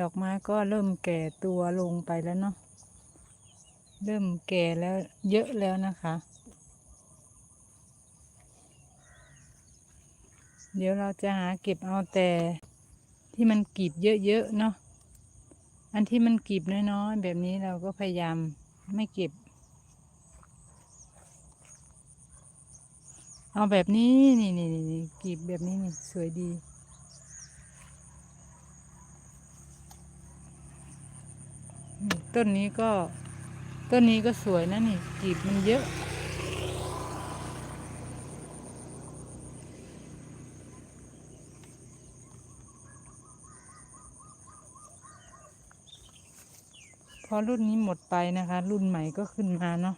ดอกไม้ก็เริ่มแก่ตัวลงไปแล้วเนาะ เริ่มแก่แล้วเยอะแล้วนะคะ เดี๋ยวเราจะหาเก็บเอาแต่ที่มันกีบเยอะๆเนาะ อันที่มันกีบน้อยๆแบบนี้เราก็พยายามไม่เก็บ เอาแบบนี้นี่นี่นี่กีบแบบนี้นี่สวยดี ต้นนี้ก็ต้นนี้ก็สวยนะนี่กีบมันเยอะ พอรุ่นนี้หมดไปนะคะ รุ่นใหม่ก็ขึ้นมาเนาะ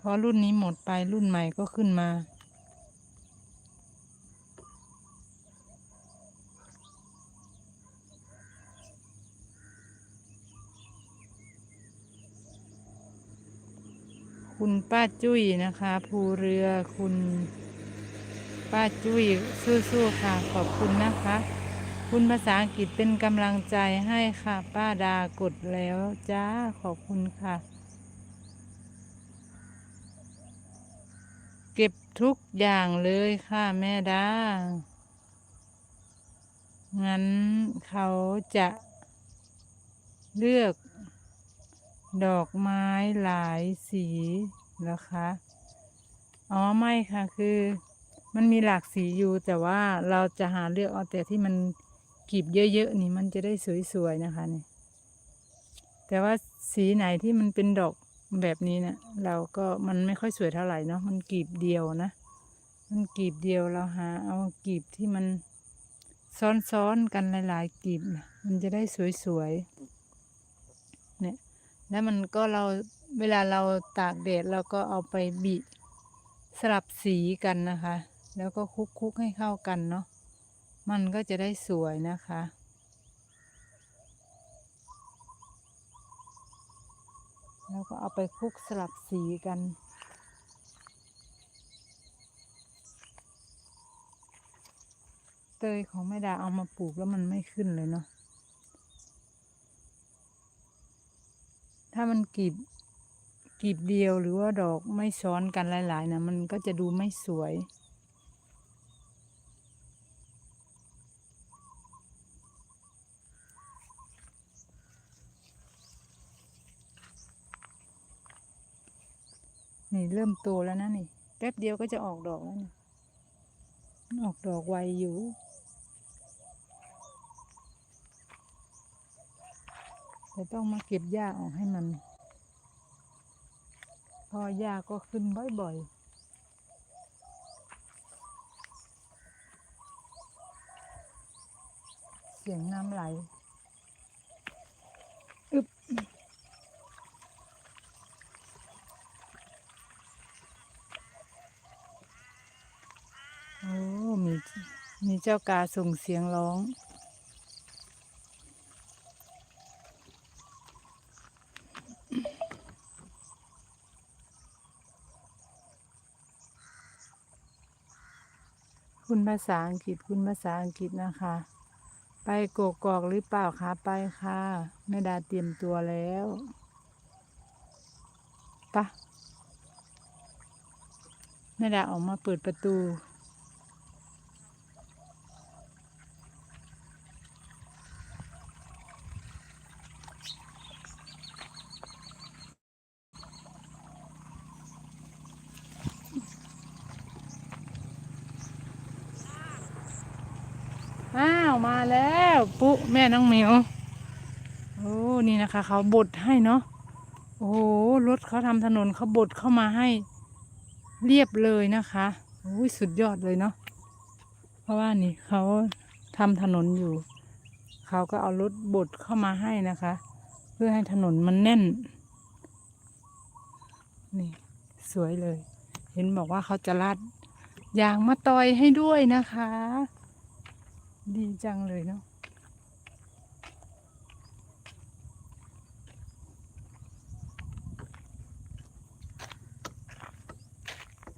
พอรุ่นนี้หมดไปรุ่นใหม่ก็ขึ้นมา คุณป้าจุ้ยนะคะ ภูเรือคุณป้าจุ้ยสู้ๆค่ะขอบคุณนะคะ คุณภาษาอังกฤษเป็นกำลังใจให้ค่ะ ป้าดากดแล้วจ้าขอบคุณค่ะ เก็บทุกอย่างเลยค่ะแม่ดา งั้นเขาจะเลือก ดอกไม้หลายสีเหรอคะอ๋อไม่ค่ะคือมันมีหลากสีอยู่แต่ว่าเราจะหาเลือกเอาแต่ที่มันกลีบเยอะๆนี่มันจะได้สวยๆนะคะนี่แต่ว่าสีไหนที่มันเป็นดอกแบบนี้เนะี่ยเราก็มันไม่ค่อยสวยเท่าไหร่เนาะมันกลีบเดียวนะ มันกลีบเดียวเราหา เอากลีบที่มันซ้อนๆกันหลาย ๆกลีบ มันจะได้สวยๆเนี่ย แล้วมันก็เราเวลาเราตากแดดเราก็เอาไปบีสลับสีกันนะคะ แล้วก็คลุกให้เข้ากันเนาะมันก็จะได้สวยนะคะแล้วก็เอาไปคลุกสลับสีกัน เตยของแม่ดาเอามาปลูกแล้วมันไม่ขึ้นเลยเนาะ ถ้ามันกลีบกลีบเดียวหรือว่าดอกไม่ซ้อนกันหลายๆนะมันก็จะดูไม่สวย นี่เริ่มโตแล้วนะนี่ แป๊บเดียวก็จะออกดอกแล้วนี่ออกดอกไวอยู่ แต่ต้องมาเก็บหญ้าออกให้มัน พอหญ้าก็ขึ้นบ่อยๆเสียงน้ำไหล อึบโอ้ มี มีเจ้ากาส่งเสียงร้อง คุณภาษาอังกฤษคุณภาษาอังกฤษนะคะ ไปโกกอกหรือเปล่าคะไปค่ะแม่ดาเตรียมตัวแล้วปะแม่ดาออกมาเปิดประตู อ้าวมาแล้วปุ๊แม่น้องเหมียวโอ้นี่นะคะ เขาบดให้เนาะโอ้โหรถเขาทำถนนเขาบดเข้ามาให้เรียบเลยนะคะโอ้ยสุดยอดเลยเนาะเพราะว่านี่เขาทำถนนอยู่เขาก็เอารถบดเข้ามาให้นะคะ เพื่อให้ถนนมันแน่น นี่สวยเลย เห็นบอกว่าเขาจะลาดยางมาตอยให้ด้วยนะคะ ดีจังเลยเนาะ